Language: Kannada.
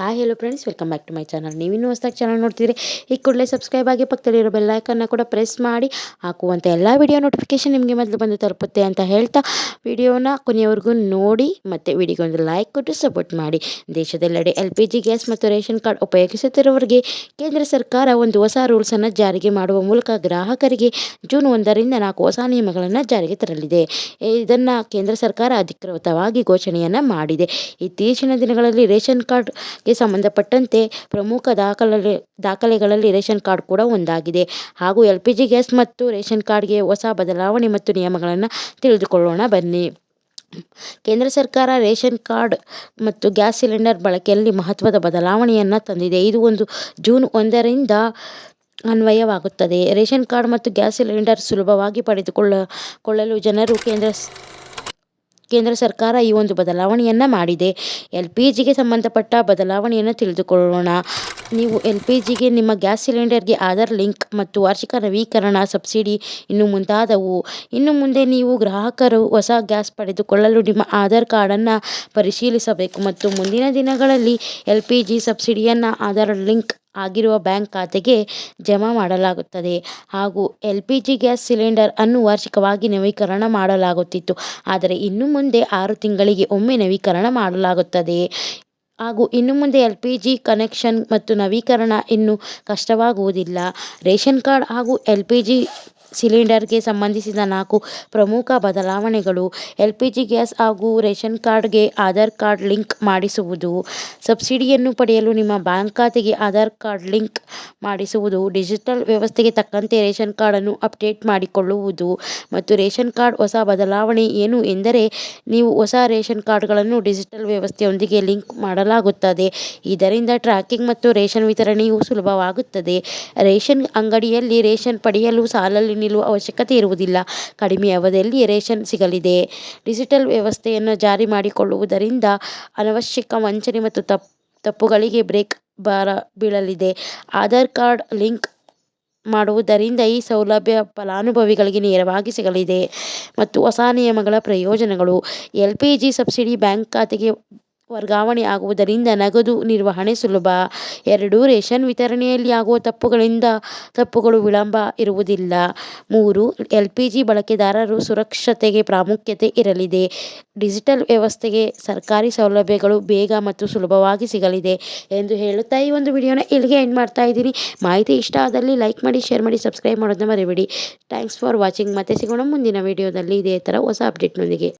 Hi hello friends welcome back to my channel ನೀವಿನ್ನೂ ಹೊಸ್ದಾಗಿ ಚಾನಲ್ ನೋಡ್ತಿದ್ರೆ, ಈ ಕೂಡಲೇ ಸಬ್ಸ್ಕ್ರೈಬ್ ಆಗಿ ಪಕ್ಕದಲ್ಲಿರೋ ಬೆಲ್ಲೈಕನ್ನ ಕೂಡ ಪ್ರೆಸ್ ಮಾಡಿ ಹಾಕುವಂಥ ಎಲ್ಲ ವಿಡಿಯೋ ನೋಟಿಫಿಕೇಶನ್ ನಿಮಗೆ ಮೊದಲು ಬಂದು ತಲುಪುತ್ತೆ ಅಂತ ಹೇಳ್ತಾ, ವಿಡಿಯೋನ ಕೊನೆಯವರೆಗೂ ನೋಡಿ ಮತ್ತು ವಿಡಿಯೋಗೊಂದು ಲೈಕ್ ಕೊಟ್ಟು ಸಪೋರ್ಟ್ ಮಾಡಿ. ದೇಶದೆಲ್ಲೆಡೆ ಎಲ್ ಪಿ ಜಿ ಗ್ಯಾಸ್ ಮತ್ತು ರೇಷನ್ ಕಾರ್ಡ್ ಉಪಯೋಗಿಸುತ್ತಿರುವವರಿಗೆ ಕೇಂದ್ರ ಸರ್ಕಾರ ಒಂದು ಹೊಸ ರೂಲ್ಸನ್ನು ಜಾರಿಗೆ ಮಾಡುವ ಮೂಲಕ ಗ್ರಾಹಕರಿಗೆ ಜೂನ್ ಒಂದರಿಂದ ನಾಲ್ಕು ಹೊಸ ನಿಯಮಗಳನ್ನು ಜಾರಿಗೆ ತರಲಿದೆ. ಇದನ್ನು ಕೇಂದ್ರ ಸರ್ಕಾರ ಅಧಿಕೃತವಾಗಿ ಘೋಷಣೆಯನ್ನು ಮಾಡಿದೆ. ಇತ್ತೀಚಿನ ದಿನಗಳಲ್ಲಿ ರೇಷನ್ ಕಾರ್ಡ್ ಗೆ ಸಂಬಂಧಪಟ್ಟಂತೆ ಪ್ರಮುಖ ದಾಖಲೆ ದಾಖಲೆಗಳಲ್ಲಿ ರೇಷನ್ ಕಾರ್ಡ್ ಕೂಡ ಒಂದಾಗಿದೆ. ಹಾಗೂ ಎಲ್ ಪಿ ಜಿ ಗ್ಯಾಸ್ ಮತ್ತು ರೇಷನ್ ಕಾರ್ಡ್ಗೆ ಹೊಸ ಬದಲಾವಣೆ ಮತ್ತು ನಿಯಮಗಳನ್ನು ತಿಳಿದುಕೊಳ್ಳೋಣ. ಬನ್ನಿ. ಕೇಂದ್ರ ಸರ್ಕಾರ ರೇಷನ್ ಕಾರ್ಡ್ ಮತ್ತು ಗ್ಯಾಸ್ ಸಿಲಿಂಡರ್ ಬಳಕೆಯಲ್ಲಿ ಮಹತ್ವದ ಬದಲಾವಣೆಯನ್ನು ತಂದಿದೆ. ಇದು ಒಂದು ಜೂನ್ ಒಂದರಿಂದ ಅನ್ವಯವಾಗುತ್ತದೆ. ರೇಷನ್ ಕಾರ್ಡ್ ಮತ್ತು ಗ್ಯಾಸ್ ಸಿಲಿಂಡರ್ ಸುಲಭವಾಗಿ ಪಡೆದುಕೊಳ್ಳ, ಕೊಳ್ಳಲು ಜನರು ಕೇಂದ್ರ ಕೇಂದ್ರ ಸರ್ಕಾರ ಈ ಒಂದು ಬದಲಾವಣೆಯನ್ನು ಮಾಡಿದೆ. ಎಲ್ ಪಿ ಜಿಗೆ ಸಂಬಂಧಪಟ್ಟ ಬದಲಾವಣೆಯನ್ನು ತಿಳಿದುಕೊಳ್ಳೋಣ. ನೀವು ಎಲ್ ಪಿ ಜಿಗೆ ನಿಮ್ಮ ಗ್ಯಾಸ್ ಸಿಲಿಂಡರ್ಗೆ ಆಧಾರ್ ಲಿಂಕ್ ಮತ್ತು ವಾರ್ಷಿಕ ನವೀಕರಣ ಸಬ್ಸಿಡಿ ಇನ್ನು ಮುಂತಾದವು ಇನ್ನು ಮುಂದೆ ನೀವು ಗ್ರಾಹಕರು ಹೊಸ ಗ್ಯಾಸ್ ಪಡೆದುಕೊಳ್ಳಲು ನಿಮ್ಮ ಆಧಾರ್ ಕಾರ್ಡನ್ನು ಪರಿಶೀಲಿಸಬೇಕು ಮತ್ತು ಮುಂದಿನ ದಿನಗಳಲ್ಲಿ ಎಲ್ ಪಿ ಜಿ ಸಬ್ಸಿಡಿಯನ್ನು ಆಧಾರ್ ಲಿಂಕ್ ಆಗಿರುವ ಬ್ಯಾಂಕ್ ಖಾತೆಗೆ ಜಮಾ ಮಾಡಲಾಗುತ್ತದೆ. ಹಾಗೂ L P G gas cylinder ಅನ್ನು ವಾರ್ಷಿಕವಾಗಿ ನವೀಕರಣ ಮಾಡಲಾಗುತ್ತಿತ್ತು. ಆದರೆ ಇನ್ನು ಮುಂದೆ ಆರು ತಿಂಗಳಿಗೆ ಒಮ್ಮೆ ನವೀಕರಣ ಮಾಡಲಾಗುತ್ತದೆ. ಹಾಗೂ ಇನ್ನು ಮುಂದೆ ಎಲ್ ಪಿ ಜಿ ಕನೆಕ್ಷನ್ ಮತ್ತು ನವೀಕರಣ ಇನ್ನು ಕಷ್ಟವಾಗುವುದಿಲ್ಲ. ರೇಷನ್ ಕಾರ್ಡ್ ಹಾಗೂ ಎಲ್ ಪಿ ಜಿ ಸಿಲಿಂಡರ್ಗೆ ಸಂಬಂಧಿಸಿದ ನಾಲ್ಕು ಪ್ರಮುಖ ಬದಲಾವಣೆಗಳು ಎಲ್ ಪಿ ಜಿ ಗ್ಯಾಸ್ ಹಾಗೂ ರೇಷನ್ ಕಾರ್ಡ್ಗೆ ಆಧಾರ್ ಕಾರ್ಡ್ ಲಿಂಕ್ ಮಾಡಿಸುವುದು, ಸಬ್ಸಿಡಿಯನ್ನು ಪಡೆಯಲು ನಿಮ್ಮ ಬ್ಯಾಂಕ್ ಖಾತೆಗೆ ಆಧಾರ್ ಕಾರ್ಡ್ ಲಿಂಕ್ ಮಾಡಿಸುವುದು, ಡಿಜಿಟಲ್ ವ್ಯವಸ್ಥೆಗೆ ತಕ್ಕಂತೆ ರೇಷನ್ ಕಾರ್ಡನ್ನು ಅಪ್ಡೇಟ್ ಮಾಡಿಕೊಳ್ಳುವುದು ಮತ್ತು ರೇಷನ್ ಕಾರ್ಡ್ ಹೊಸ ಬದಲಾವಣೆ ಏನು ಎಂದರೆ ನೀವು ಹೊಸ ರೇಷನ್ ಕಾರ್ಡ್ಗಳನ್ನು ಡಿಜಿಟಲ್ ವ್ಯವಸ್ಥೆಯೊಂದಿಗೆ ಲಿಂಕ್ ಮಾಡಲಾಗುತ್ತದೆ. ಇದರಿಂದ ಟ್ರ್ಯಾಕಿಂಗ್ ಮತ್ತು ರೇಷನ್ ವಿತರಣೆಯು ಸುಲಭವಾಗುತ್ತದೆ. ರೇಷನ್ ಅಂಗಡಿಯಲ್ಲಿ ರೇಷನ್ ಪಡೆಯಲು ಸಾಲಲ್ಲಿ ನಿಲ್ಲುವ ಅವಶ್ಯಕತೆ ಇರುವುದಿಲ್ಲ. ಕಡಿಮೆ ಅವಧಿಯಲ್ಲಿ ರೇಷನ್ ಸಿಗಲಿದೆ. ಡಿಜಿಟಲ್ ವ್ಯವಸ್ಥೆಯನ್ನು ಜಾರಿ ಮಾಡಿಕೊಳ್ಳುವುದರಿಂದ ಅನವಶ್ಯಕ ವಂಚನೆ ಮತ್ತು ತಪ್ಪು ತಪ್ಪುಗಳಿಗೆ ಬ್ರೇಕ್ ಬಾರ ಬೀಳಲಿದೆ. ಆಧಾರ್ ಕಾರ್ಡ್ ಲಿಂಕ್ ಮಾಡುವುದರಿಂದ ಈ ಸೌಲಭ್ಯ ಫಲಾನುಭವಿಗಳಿಗೆ ನೇರವಾಗಿ ಸಿಗಲಿದೆ. ಮತ್ತು ಹೊಸ ನಿಯಮಗಳ ಪ್ರಯೋಜನಗಳು. L P G subsidy bank ಖಾತೆಗೆ ವರ್ಗಾವಣೆ ಆಗುವುದರಿಂದ ನಗದು ನಿರ್ವಹಣೆ ಸುಲಭ. ಎರಡು, ರೇಷನ್ ವಿತರಣೆಯಲ್ಲಿ ಆಗುವ ತಪ್ಪುಗಳಿಂದ ತಪ್ಪುಗಳು ವಿಳಂಬ ಇರುವುದಿಲ್ಲ. ಮೂರು ಎಲ್ ಪಿ ಜಿ ಬಳಕೆದಾರರು ಸುರಕ್ಷತೆಗೆ ಪ್ರಾಮುಖ್ಯತೆ ಇರಲಿದೆ. ಡಿಜಿಟಲ್ ವ್ಯವಸ್ಥೆಗೆ ಸರ್ಕಾರಿ ಸೌಲಭ್ಯಗಳು ಬೇಗ ಮತ್ತು ಸುಲಭವಾಗಿ ಸಿಗಲಿದೆ ಎಂದು ಹೇಳುತ್ತಾ ಈ ಒಂದು ವಿಡಿಯೋನ ಇಲ್ಲಿಗೆ ಎಂಡ್ ಮಾಡ್ತಾ ಇದ್ದೀನಿ. ಮಾಹಿತಿ ಇಷ್ಟ ಆದಲ್ಲಿ ಲೈಕ್ ಮಾಡಿ, ಶೇರ್ ಮಾಡಿ, ಸಬ್ಸ್ಕ್ರೈಬ್ ಮಾಡೋದನ್ನ ಮರಿಬೇಡಿ. Thanks for watching. ಮತ್ತೆ ಸಿಗೋಣ ಮುಂದಿನ ವಿಡಿಯೋದಲ್ಲಿ ಇದೇ ಥರ ಹೊಸ ಅಪ್ಡೇಟ್ನೊಂದಿಗೆ.